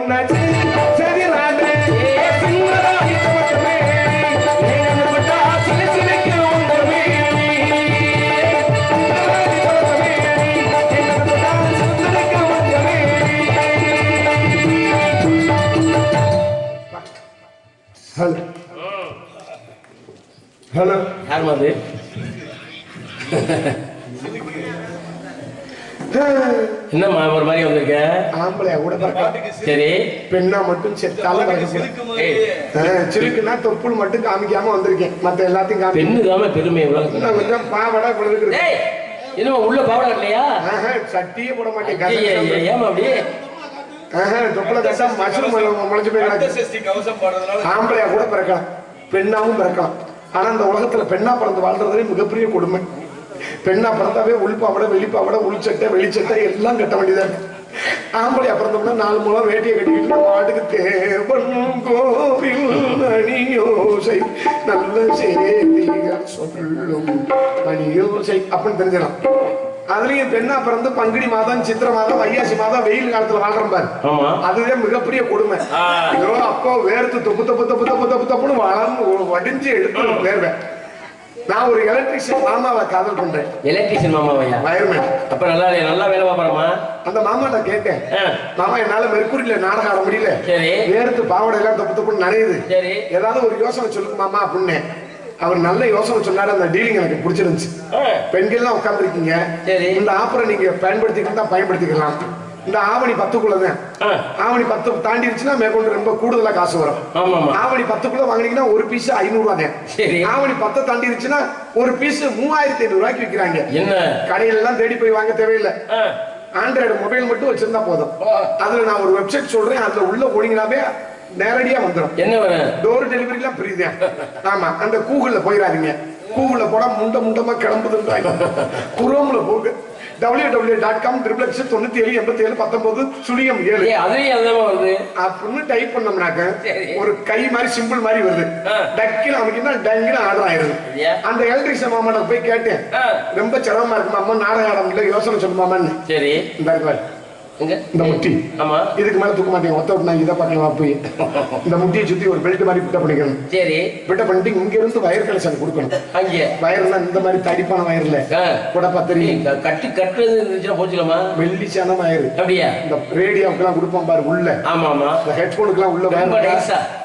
பொண்ணாச்சு சரி ராதே ஏ சிங்கராணி சமத்தமே நீங்க விட்டா சிலு சிலுக்கு உண்டமே சிங்கராணி சமத்தமே நீங்க விட்டா சிலு சிலுக்கு உண்டமே ஹலோ ஹலோ யாருமா அது என்னம்மா ஒரு மாதிரி வந்திருக்க? ஆம்பளையா கூட சரி. பெண்ணா மட்டும் செத்தாலும் சிறுக்குன்னா தொப்புள் மட்டும் காமிக்காம வந்திருக்கேன். மத்த எல்லாத்தையும் காமி பெண்ணு தாம பெருமை நான் கொஞ்சம் பாவடா கொடுக்குறேன் ஏய் என்னம்மா உள்ள பாவடா இல்லையா? சட்டியே போட மாட்டேன். ஐயே, ஐயே, கசகசம். ஏம்மா அப்படி ஆஹா, தொப்புள கசா மஷ்ரூம் முளைச்சு போய் கிடக்கு ஆம்பளையா கூட பிறக்கலாம். பெண்ணாவும் பிறக்கலாம். ஆனா இந்த உலகத்துல பெண்ணா பிறந்து வாழ்றதே மிகப்பெரிய கொடுமை. பெண்ணா பிறந்தாவே உள்பாவடை வெளிப்பாவடை உள்சட்டை வெளிச்சட்டை எல்லாம் கட்ட வேண்டியதா இருக்கு. ஆம்பளையா பிறந்தோம்னா நாலு மூலம் வேட்டியை கட்டிக்கிட்டு பாட்டுக்கு தேவன் கோவில் அணியோசை நல்ல செய்திகள் சொல்லும் அணியோசை அப்படின்னு தெரிஞ்சிடலாம் அதுலயும் பெண்ணா பிறந்து பங்குனி மாதம் சித்திர மாதம் வையாசி மாதம் வெயில் காலத்துல வாழ்றோம் பாரு. அதுதான் மிகப்பெரிய கொடுமை. ஐயோ அப்போ வேர்த்து தொப்பு தொப்பு தொப்பு தொப்பு தொப்பு தொப்புன்னு வளர்ந்து வடிஞ்சு எடுத்து வேர்வேன் நான் ஒரு எலக்ட்ரிஷியன் மாமாவை காதல் பண்றேன். எலக்ட்ரிஷியன் மாமாவையா? வயர்மேன் அப்ப நல்லா இல்லையா? நல்லா வேலை பாப்பறமா அந்த மாமாட்ட கேட்டேன். மாமா என்னால மெர்க்குரியில நாடகம் ஆட முடியல. சரி. வேர்த்து பாவாடை எல்லாம் தொப்பு தொப்புன்னு நனையுது. சரி. ஏதாவது ஒரு யோசனை சொல்லுங்க மாமா அப்படின்னு. அவர் நல்ல யோசனை சொன்னாரு அந்த டீலிங் எனக்கு பிடிச்சிருந்துச்சு. பெண்கள்லாம் உட்கார்ந்துருக்கீங்க. சரி. இந்த ஆப்பரை நீங்க பயன்படுத்திக்கிட்டு தான் பயன்படுத்திக்கலாம். இந்த ஆவணி பத்துக்குள்ளதான் ஆவணி பத்து தாண்டிடுச்சுன்னா மேற்கொண்டு ரொம்ப கூடுதலா காசு வரும். ஆவணி பத்துக்குள்ள வாங்குனீங்கன்னா ஒரு பீஸ் ஐநூறு ரூபாய் சரி. ஆவணி பத்தை தாண்டிடுச்சுன்னா ஒரு பீஸ் மூவாயிரத்தி ஐநூறு ரூபாய்க்கு விற்கிறாங்க என்ன? கடையில எல்லாம் தேடி போய் வாங்க தேவையில்லை. ஆண்ட்ராய்டு மொபைல் மட்டும் வச்சிருந்தா போதும். அதுல நான் ஒரு வெப்சைட் சொல்றேன் அதுல உள்ள போனீங்கன்னாவே நேரடியா வந்துடும் என்ன டோர் டெலிவரிலாம் ஃப்ரீதான் ஆமா அந்த கூகுள்ல போயிடாதீங்க கூகுள்ல போனா முண்ட முண்டமா கிளம்புதுன்றாங்க. குரோம்ல போகு W W dot com triple X தொண்ணூத்தி ஏழு எண்பத்தி ஏழு பத்தொன்பது சுழியம் ஏழு. அதுலயும் அதுதான் வருது. அப்படின்னு டைப் பண்ணோம்னாக்க. ஒரு கை மாதிரி சிம்பிள் மாதிரி வருது. டக்கில் அமைக்கினா டங்கில் ஆர்டர் ஆயிருது. அந்த எலக்ட்ரிஷியன் மாமாட்ட போய் கேட்டேன். ரொம்ப சிரமமா இருக்கு மாமா நாடகம் ஆட முடியல யோசனை சொல்லுமாமான்னு சரி. இந்த இந்த முட்டி. ஆமா. இதுக்கு மேல தூக்க மாட்டேன் ஒத்த விட்டு நான் இதை பார்க்கலாம் போய் இந்த முட்டியை சுத்தி ஒரு பெல்ட் மாதிரி பிட்ட பண்ணிக்கணும். சரி. பிட்ட பண்ணிட்டு இங்க இருந்து வயர் கனெக்ஷன் கொடுக்கணும். அங்கே. வயர்லாம் இந்த மாதிரி தடிப்பான வயர்ல ஆ. குடப்பா தெரியும் க- கட்டு கட்டுறது இருந்துச்சுன்னா போச்சுக்கலாமா? மெல்லிச்சான வயர் அப்படியா? இந்த ரேடியோக்கெல்லாம் கொடுப்போம் பாரு உள்ள. ஆமா ஆமா. இந்த ஹெட்போனுக்குலாம் உள்ள ரொம்ப வயர்.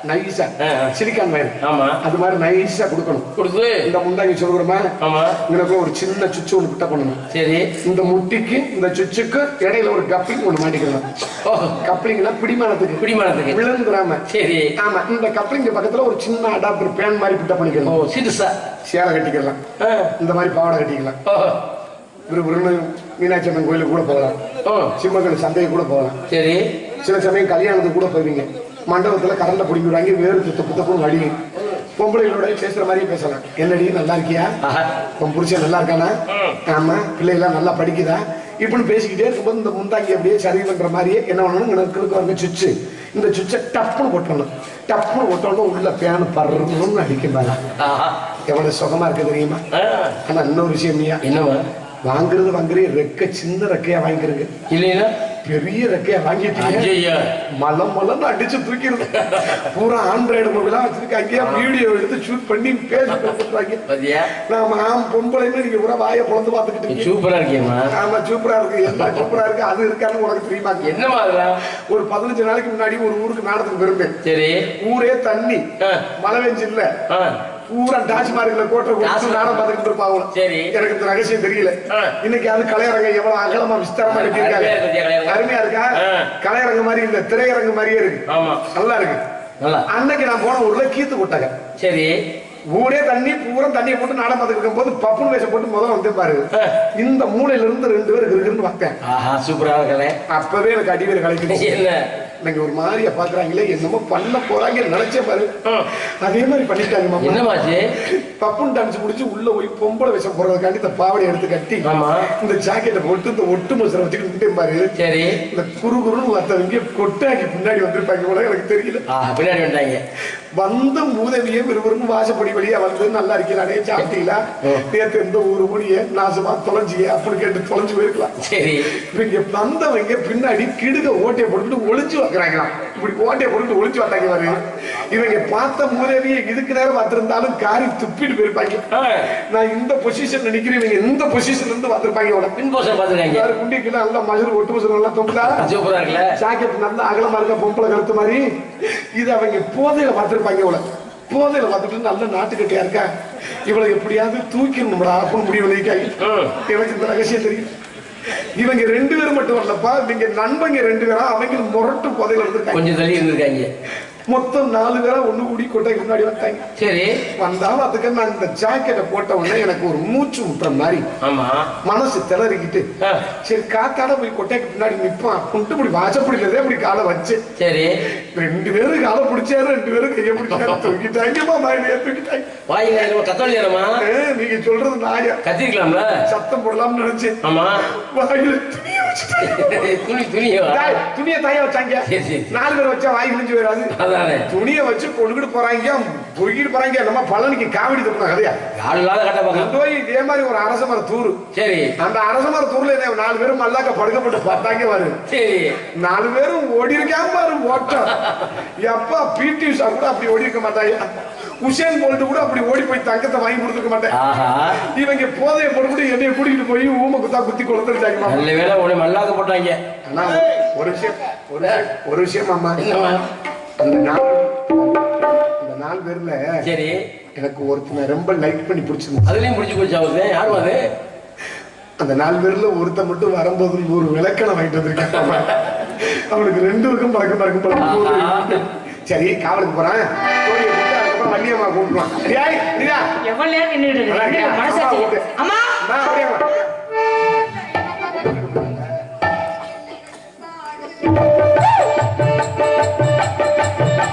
நைஸா ஆ. சிலிக்கான் வயர் ஆமா. அது மாதிரி நைஸா கொடுக்கணும். கொடுத்து. இந்த முந்தாங்கி சொல்கிறோமா ஆமா. இவனுக்கு ஒரு சின்ன சுவிட்ச் ஒன்று பிட்ட பண்ணணும். சரி. இந்த முட்டிக்கு இந்த சுவிட்சுக்கு இடையில ஒரு கப்ளிங் ஒன்று மாட்டிக்கணும் ஓ கப்ளிங்னா பிடிமானத்துக்கு. பிடிமானத்துக்கு. விழுந்துடாம சரி. ஆமா இந்த கப்ளிங் பக்கத்துல ஒரு சின்ன அடாப்டர் பேன் மாதிரி பிட்ட ஓ பண்ணிக்கணும் சிறுசா சேலை கட்டிக்கலாம் இந்த மாதிரி பாவாடை கட்டிக்கலாம். ஓ. விறுவிறுன்னு மீனாட்சி அம்மன் கோயிலுக்கு கூட போகலாம். ஓ. சிம்மக்கல் சந்தைக்கு கூட போகலாம். சரி. சில சமயம் கல்யாணத்துக்கு கூட போவீங்க. மண்டபத்துல கரண்ட பிடிக்கிறாங்க வேறு துத்த புத்தப்பும் அடியும் பொம்பளைகளோட பேசுற மாதிரியே பேசலாம். என்னடி நல்லா இருக்கியா? ஆஹா. உன் புருஷன் நல்லா இருக்கானா? ஆமா பிள்ளைகள்லாம் நல்லா படிக்குதா? இப்படின்னு பேசிக்கிட்டே இருக்கும்போது இந்த முந்தாங்கி அப்படியே சரி பண்ற மாதிரியே என்ன பண்ணணும்? எனக்கு இருக்க வந்து சுவிட்சு. இந்த சுவிட்சை டப்புன்னு கொட்டணும். டப்புன்னு கொட்டணும் உள்ள பேனு பறணும்னு அடிக்கிறாங்க எவ்வளவு சுகமா இருக்கு தெரியுமா? ஆனா இன்னொரு விஷயம் ஐயா என்னவா வாங்குறது வாங்குறே ரெக்க சின்ன ரெக்கையா வாங்கிக்கிறீங்க இல்லைன்னா? பெரிய ரெக்கையா வாங்கிட்டீங்க மலம் மலம்னு அடிச்சு தூக்கிடுது பூரா ஆண்ட்ராய்டு மொபைலா வச்சிருக்காங்க வீடியோ எடுத்து ஷூட் பண்ணி பேசி பாத்தியா? நாம ஆம் பொம்பளைன்னு நீங்க பூரா வாயை பொழந்து பார்த்துக்கிட்டு இருக்கீங்க. சூப்பரா இருக்கேம்மா ஆமா சூப்பரா இருக்கு. என்ன சூப்பரா இருக்கு. அது இருக்கான்னு உனக்கு தெரியுமா? அதெல்லாம்? ஒரு பதினஞ்சு நாளைக்கு முன்னாடி ஒரு ஊருக்கு நாடகத்துக்கு போயிருந்தேன் சரி. ஊரே தண்ணி. மழை பெஞ்சு இல்ல பூரா டாஸ்மார்க்ல கோட்டை கொடுத்து. நாடகம் பார்த்துக்கிட்டு இருப்பாங்க சரி. எனக்கு இந்த ரகசியம் தெரியல. இன்னைக்கு அது கலையரங்கம் எவ்வளவு அகலமா விஸ்தாரமா கட்டியிருக்காங்க. அருமையா இருக்கு கலையரங்கம். மாதிரி இல்ல திரையரங்கு மாதிரியே இருக்கு. ஆமா. நல்லா இருக்கு. நல்லா. அன்னைக்கு நான் போன ஊர்ல கீத்து போட்டாங்க. சரி. ஊரே தண்ணி பூரா தண்ணியை போட்டு நாடகம் பார்த்துட்டு இருக்கும்போது பப்புன்னு வேஷம் போட்டு முதல்ல வந்து பாரு. இந்த மூலையில இருந்து ரெண்டு பேர் இருக்குன்னு பார்த்தேன் ஆஹா சூப்பரா இருக்கல அப்பவே எனக்கு அடிவேறு கலைக்கு என்ன இன்னைக்கு ஒரு மாதிரியா பாக்குறாங்களே என்னமோ பண்ண போறாங்க நினைச்சே பாரு. அதே மாதிரி பண்ணிட்டாங்க மாமா. என்னமாச்சு பப்புன் டான்ஸ் முடிச்சு உள்ள போய் பொம்பளை வேஷம் போடுறதுக்காண்டி இந்த பாவடை எடுத்து கட்டி ஆமா. இந்த ஜாக்கெட்டை போட்டு இந்த ஒட்டு மசரை வச்சுக்கிட்டு பாரு. சரி. இந்த குறு குருன்னு ஒருத்தவங்க கொட்டாக்கி பின்னாடி வந்திருப்பாங்க போல எனக்கு தெரியல. ஆஹா பின்னாடி வந்துட்டாங்க வந்த மூதவியே விறுவிறுன்னு வாசப்படி வழியா வந்து நல்லா இருக்கிறானே சாப்பிட்டீங்களா? நேத்து எந்த ஊரு முடிய நாசமா தொலைஞ்சிய அப்படி கேட்டு தொலைஞ்சு போயிருக்கலாம். இவங்க வந்தவங்க பின்னாடி கிடுக ஓட்டையை போட்டுட்டு ஒளிச்சு வைக்கிறாங்களாம் இப்படி ஓட்டையை போட்டுட்டு ஒளிச்சு வந்தாங்க பாரு இவங்க பார்த்த மூதவியை இதுக்கு நேரம் பார்த்திருந்தாலும் காரி துப்பிட்டு போயிருப்பாங்க. நான் இந்த பொசிஷன் நினைக்கிறேன் இவங்க இந்த பொசிஷன்ல இருந்து வந்திருப்பாங்க உடனே குண்டிக்கு நல்லா மதுரை ஒட்டு மசுறு நல்லா இருக்குல்ல. ஜாக்கெட் நல்லா அகலமா இருக்க பொம்பளை கருத்து மாதிரி? இது அவங்க போதையில பார்த்திருப்பாங்க. இவளை போதையில பார்த்துட்டு நல்ல நாட்டுக்கட்டியா இருக்கா? இவளை எப்படியாவது தூக்கிடணும்டா அப்படின்னு முடிவு பண்ணிருக்காங்க. எனக்கு இந்த ரகசியம் தெரியும். இவங்க ரெண்டு பேரும் மட்டும் வரலப்பா. இவங்க நண்பங்க ரெண்டு பேரா அவங்க முரட்டு போதையில இருந்திருக்காங்க. கொஞ்சம் தள்ளி இருந்திருக்காங்க. மொத்தம் நாலு பேரா ஒண்ணு கூடி கொட்டைக்கு முன்னாடி வந்தாங்க. சரி. வந்தாலும் அதுக்கு நான் இந்த ஜாக்கெட்டை போட்ட உடனே எனக்கு ஒரு மூச்சு விட்டுற மாதிரி. ஆமா. மனசு திளறிக்கிட்டு சரி காத்தாட போய் கொட்டைக்கு பின்னாடி நிப்பான். அப்படின்ட்டு இப்படி வாசப்படியிலதே இப்படி காலை வச்சு. சரி. ரெண்டு பேரும் காலை பிடிச்சாரு ரெண்டு பேரும் கையை பிடிச்சாரு. தூக்கிட்டாங்கம்மா தூக்கிட்டாங்க. வாயில ஏ, நீங்க சொல்றது நாய. கத்திருக்கலாம்ல? சத்தம் போடலாம்னு நினைச்சேன் ஆமா. வாயில துணி துணியோ துணியை தாய வச்சாங்க. நாலு பேர் வச்சா வாய் முடிஞ்சு போயிடாது. அதானே துணியை வச்சு கொண்டுகிட்டு போறாங்க பொறுக்கிட்டு போறாங்க நம்ம பழனிக்கு காவடி தப்புன கதையா? ஆள் இல்லாத கட்ட பார்க்க போய் இதே மாதிரி ஒரு அரச மர தூரு. சரி. அந்த அரச மர தூர்ல என்ன நாலு பேரும் மல்லாக்க படுக்கப்பட்டு பார்த்தாங்க வரு சரி. நாலு பேரும் ஓடி இருக்காம பாரு ஓட்டம். எப்பா பிடி உஷா கூட அப்படி ஓடி இருக்க மாட்டாங்க. உசேன் போல்ட் கூட அப்படி ஓடி போய் தங்கத்தை வாங்கி கொடுத்துருக்க மாட்டேன். இவங்க போதைய போட்டு என்னைய கூட்டிட்டு போய் ஊம குத்தா குத்தி கொடுத்துருச்சாங்க நல்ல வேலை உடனே மல்லாக்க போட்டாங்க. ஒரு விஷயம் ஒரு விஷயம் அம்மா. அந்த நாலு அந்த நாலு பேர்ல சரி. எனக்கு ஒருத்தனை ரொம்ப லைக் பண்ணி பிடிச்சிருந்துச்சு. அதுலயும் முடிச்சு போச்சு அவரு யாரும் அது? அந்த நாலு பேர்ல ஒருத்தன் மட்டும் வரும்போது நூறு விளக்கணம் வாங்கிட்டு வந்திருக்கான் அவன். அவனுக்கு ரெண்டு பழக்கம் பழக்கம் நூறு. சரி காவலுக்கு போறான். வள்ளியம்மா கூப்பிடுவான்? எவ்வளவு நேரம் இருக்கு?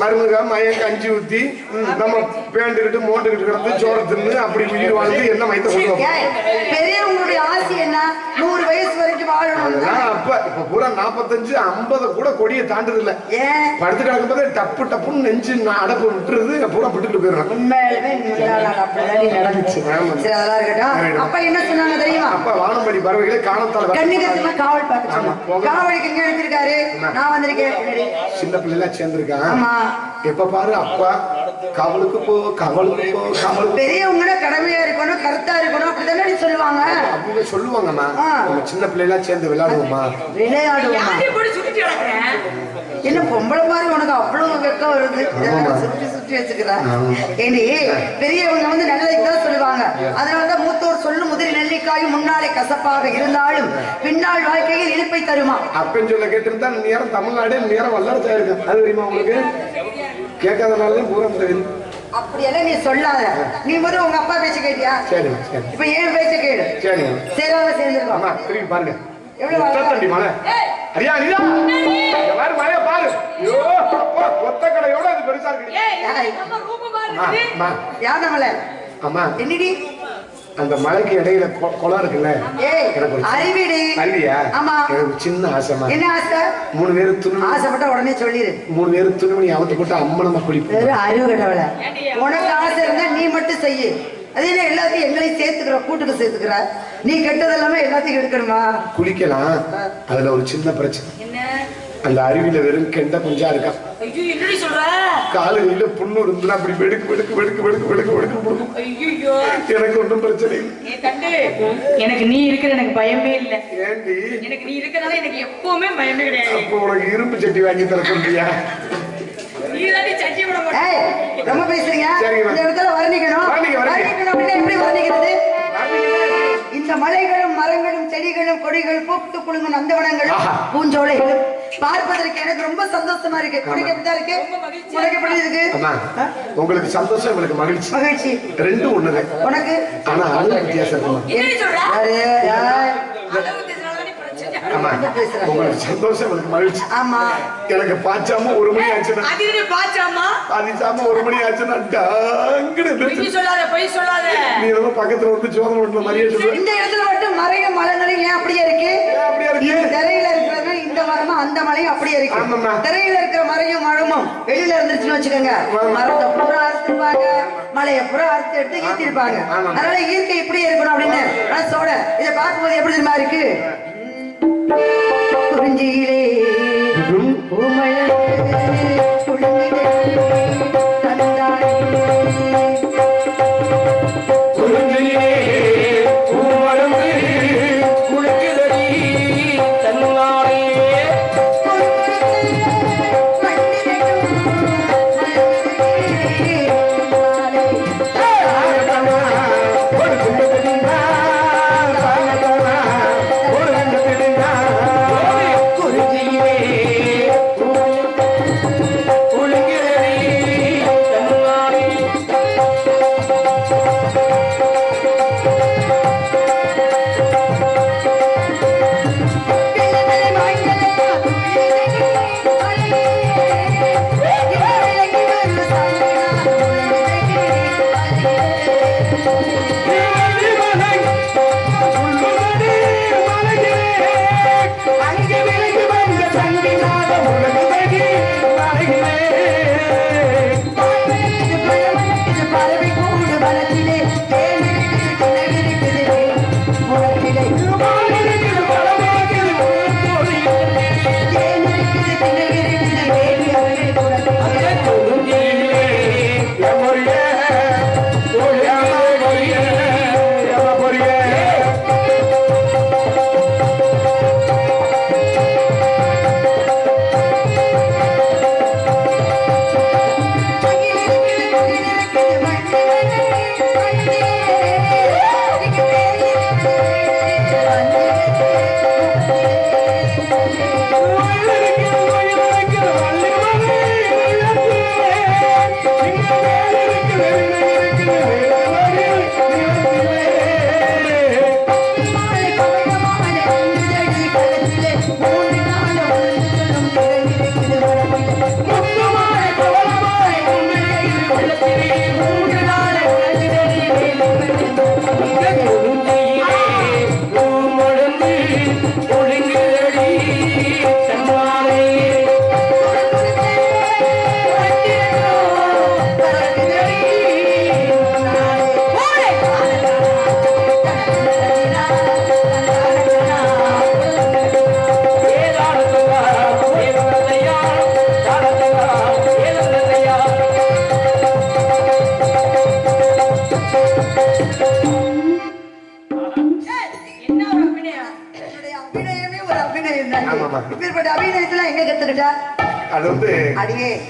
மருமக மயன் கஞ்சி ஊத்தி நம்ம பேண்டுக்கிட்டு மோண்டுக்கிட்டு கிடந்து சோற தின்னு அப்படி உயிர் வாழ்ந்து என்ன. ஏன் பெரியவங்களுடைய ஆசை என்ன? நூறு வயசு வரைக்கும் வாழணும். அப்ப இப்ப பூரா நாற்பத்தஞ்சு ஐம்பது கூட கொடியை தாண்டது இல்ல ஏன்? படுத்து கிடக்கும் போதே டப்பு டப்புன்னு நெஞ்சு அடப்பு விட்டுறது பூரா விட்டுட்டு போயிடுறான் நடந்துச்சு. அப்ப என்ன சொன்னாங்க தெரியுமா? அப்ப வானம்படி பறவைகளை காணத்தால் கண்ணுக்கு காவல் பார்க்க காவலுக்கு எங்க எடுத்திருக்காரு? நான் வந்திருக்கேன். சின்ன பிள்ளைலாம் சேர்ந்திருக்கான் ஆமா. எப்ப பாரு அப்பா காவலுக்கு போ காவலுக்கு போ காவலுக்கு பெரியவங்க கடமையா இருக்கணும் கருத்தா இருக்கணும் அப்படிதானே சொல்லுவாங்க. அவங்க சொல்லுவாங்கம்மா. நம்ம சின்ன பிள்ளைலாம் சேர்ந்து விளையாடுவோமா விளையாடுவோமா? என்ன பொம்பளை மாதிரி உனக்கு அவ்வளவு வெக்கம் வருது? சுற்றி சுற்றி வச்சுக்கிற. ஏண்டி பெரியவங்க வந்து நல்லதுக்கு தான் சொல்லுவாங்க. அதனாலதான் மூத்தோர் சொல்லும் முதல் நெல்லிக்காயும் முன்னாலே கசப்பாக இருந்தாலும் பின்னால் வாழ்க்கையில் இனிப்பை தருமா? அப்பன்னு சொல்ல கேட்டிருந்தா நேரம் தமிழ்நாடே நேரம் வல்லரசா இருக்கு. அது தெரியுமா உங்களுக்கு? கேட்காதனாலதான் பூரா தெரியும் அப்படியெல்லாம் நீ சொல்லாத. நீ முதல்ல உங்க அப்பா பேச்ச கேட்டியா? சரி இப்ப ஏன் பேச்ச கேளு. சரிங்க சேராத சேர்ந்துருக்கோம் அம்மா திரும்பி பாருங்க. எவ்வளவு தண்டி மலை அரியா அரியா பாரு மழைய பாரு. ஐயோ அப்பா ஒத்த கடையோட அது பெருசா இருக்கு. ஏய், நம்ம room பாரு அம்மா, இருக்குது. அம்மா, யார் நம்மள? அம்மா. என்னடி? அந்த மலைக்கு இடையில கொ- குளம் இருக்குல்ல? ஏய் எனக்கு ஒரு அறிவிடி அருவியா? ஆமா. எனக்கு ஒரு சின்ன ஆசைமா என்ன ஆசை? மூணு பேரு துணி ஆசைப்பட்டா உடனே சொல்லிடு மூணு பேரு துணிமணி அவுத்து போட்டு அம்மனமா குளிப்போம். அறிவு கட்டவள உனக்கு ஆசை இருந்தா நீ மட்டும் செய்யு. அது என்ன எல்லாத்தையும் எங்களையும் சேர்த்துக்கிற கூட்டுக்கு சேர்த்துக்கிற. நீ கெட்டது எல்லாமே எல்லாத்தையும் எடுக்கணுமா குளிக்கலாம். அதுல ஒரு சின்ன பிரச்சனை? அந்த அருவியில வெறும் கெண்ட குஞ்சா என்னடி சொல்ற? காலையில புண்ணு இருந்தா அப்படி வெடுக்கு வெடுக்கு வெடுக்கு வெடுக்கு வெடுக்கு வெடுக்கு. எனக்கு ஒன்றும் பிரச்சனை எனக்கு நீ இருக்கிற எனக்கு பயமே இல்ல. ஏண்டி? எனக்கு நீ இருக்கனால எனக்கு எப்பவுமே பயமே கிடையாது. அப்போ உனக்கு இரும்பு சட்டி வாங்கி தர சொல்றியா? நீ தாண்டி சட்டி விட மாட்டே ஏய் ரொம்ப பேசுறீங்க. இந்த இடத்துல வர்ணிக்கணும். வர்ணிக்க, வர்ணிக்க. வர்ணிக்கணும் அப்படின்னா எப்படி வர்ணிக்கிறது? இந்த மலைகளும் மரங்களும் செடிகளும் கொடிகள் பூத்து குலுங்கும் நந்தவனங்களும். பூஞ்சோலைகளும் பார்ப்பதற்கு எனக்கு ரொம்ப சந்தோஷமா இருக்கு. உனக்கு எப்படிதான் இருக்கு? உனக்கு எப்படி இருக்கு? உங்களுக்கு சந்தோஷம் எனக்கு மகிழ்ச்சி. மகிழ்ச்சி. ரெண்டும் ஒண்ணுதான். உனக்கு? ஆனா அளவு வித்தியாசம் இருக்குமா? உங்களுக்கு சந்தோஷம் எனக்கு மகிழ்ச்சி. ஆமா. எனக்கு பாய்ச்சாம ஒரு மணி ஆச்சுன்னா பாச்சாமா ஒரு மணி ஆச்சுன்னா பொய். சொல்லாத பொய் சொல்லாத. நீ நம்ம பக்கத்துல வந்து சோதனை பண்ண மாதிரியே இந்த இடத்துல மட்டும் மரங்கள் மலங்களும் ஏன் அப்படியே இருக்கு? அப்படியா இருக்கு? திரையில இருக்கிறது இந்த மரமும் அந்த மலையும் அப்படியே. இருக்கு. திரையில இருக்கிற மரையும் மழமும் வெளியில இருந்துச்சுன்னு வச்சுக்கோங்க. மரத்தை பூரா அறுத்துருப்பாங்க மலையை பூரா அறுத்து எடுத்து ஈத்திருப்பாங்க ஆமாம். அதனால இயற்கை இப்படியே இருக்கணும் அப்படின்னு. சோட இதை பார்க்கும்போது எப்படி தெரியுமா இருக்கு? குறிஞ்சியிலே பூமழை குலுங்கிட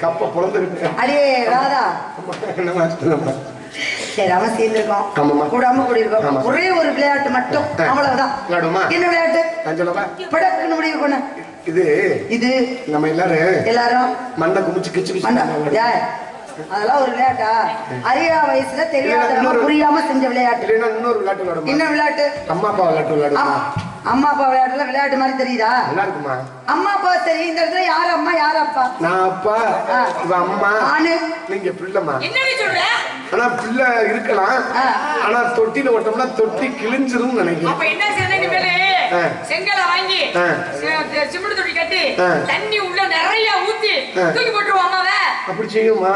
கப்ப அடியே ராதா சேர்ந்திருக்கோம். கூடாம கூடியிருக்கோம். ஒரே ஒரு விளையாட்டு மட்டும். அவ்வளவுதான். விளையாடுவோமா? என்ன விளையாட்டு? படக்குன்னு முடிவு பண்ண. இது இது. நம்ம எல்லாரும் எல்லாரும்? மண்ணை குமிச்சு கிச்சு மண்டா அதெல்லாம் ஒரு விளையாட்டா? அறியா வயசுல தெரியாத இன்னொரு- புரியாம செஞ்ச விளையாட்டு. இன்னொரு விளையாட்டு விளையாடுமா என்ன விளையாட்டு? அம்மா அப்பா விளையாட்டு விளையாடுமா அம்- அம்மா அப்பா விளையாட்டுல விளையாட்டு மாதிரி தெரியுதா நல்லா இருக்குமா அம்மா அப்பா தெரியும் இந்த இடத்துல யார் அம்மா யார் அப்பா நான் அப்பா. இவ அம்மா நானு நீங்க பிள்ளைமா என்னடி சொல்ற ஆனா பிள்ளை இருக்கலாம். ஆனா தொட்டில ஓட்டோம்னா தொட்டி கிழிஞ்சிரும் நினைக்கிறேன் அப்ப என்ன செய்யணும். செங்கலை வாங்கி சிமெண்ட் தொட்டி கட்டி ஆ. தண்ணி உள்ள நிறைய ஊத்தி ஆ. தூக்கி போட்டுருவோம் அம்மாவை அப்படி செய்யுமா.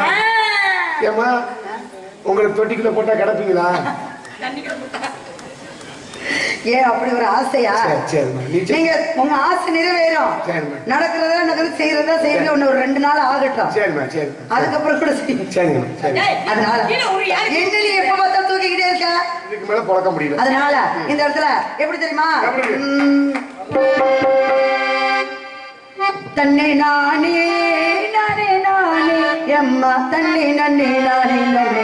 ஏமா உங்களுக்கு தொட்டிக்குள்ள போட்டா கிடப்பீங்களா தண்ணிக்குள்ள போட்டா. ஏன் அப்படி ஒரு ஆசையா. நீங்க உங்க ஆசை நிறைவேறும். நடக்கிறதா நடக்குது செய்யறதா செய்யறது ஒண்ணு ஒரு ரெண்டு நாள் ஆகட்டும். அதுக்கப்புறம் கூட செய்யும் அதனால கீழே ஒரு யாருக்கு- என்ன நீ எப்ப பார்த்தா தூக்கிக்கிட்டே இருக்க? இதுக்கு மேல பழக்க முடியல. அதனால இந்த இடத்துல எப்படி தெரியுமா? தன்னை நானே நானே நானே எம்மா தன்னை நன்னே நானே நானே.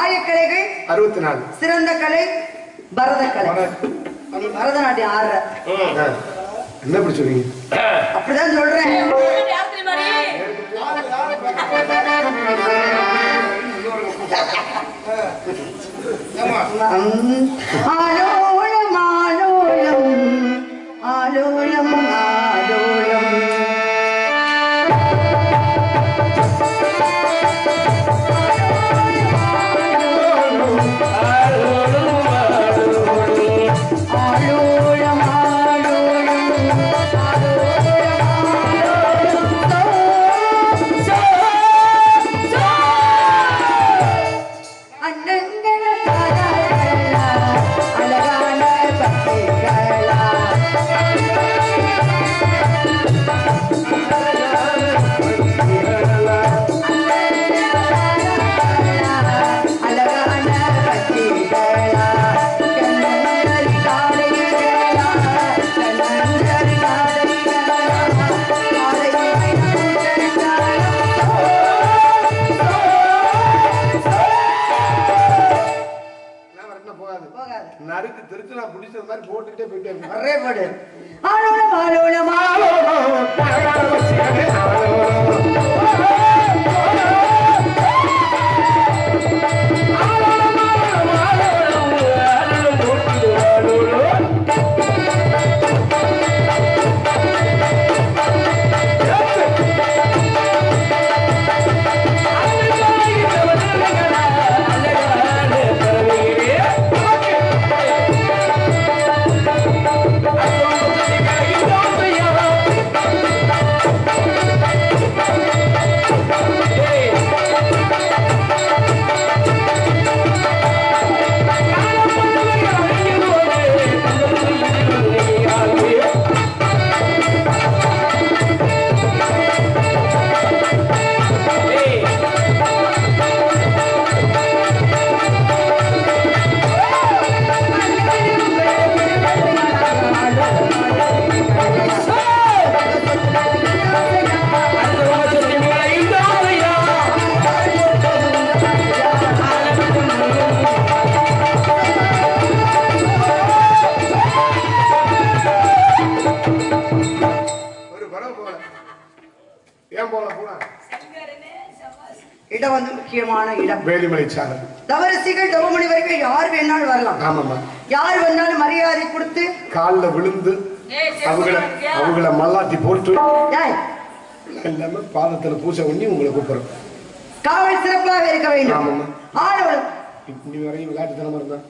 ஆயக்கலைகள். அறுபத்தி நாலு சிறந்த கலை பரதக்கலை. நீ பரதநாட்டியம் ஆடுற. என்ன இப்படி சொல்றீங்க அப்படிதான் சொல்றேன்? ஆலோலம் ஆலோலம். ஆலோலம். ஏன் போல போனா இடம் வந்து முக்கியமான இடம். வேலிமலை சாரல் தவரசிகள் தவமணி வரைக்கும் யார் வேணாலும் வரலாம். ஆமாம்மா. யார் வந்தாலும் மரியாதை கொடுத்து. காலில் விழுந்து அவங்கள. அவங்கள மல்லாட்டி போட்டு ஏய், எல்லாமே பாதத்துல பூசை பண்ணி உங்களை கூப்பிடுறோம். காவல் சிறப்பாக இருக்க வேண்டும். ஆளோளம் இப்படி வரையும் விளையாட்டுத்தனமா இருந்தான்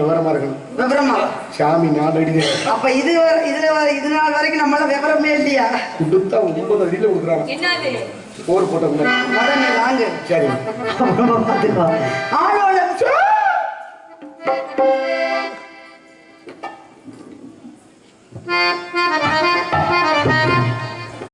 விவரமா இருக்கணும் விவரமா சாமி நாலு அடி அப்ப இது இதுல இது நாள் வரைக்கும் நம்மள விவரமே இல்லையா கொடுத்தா ஒன்பது அடியில போர் போட்ட வாங்க சரி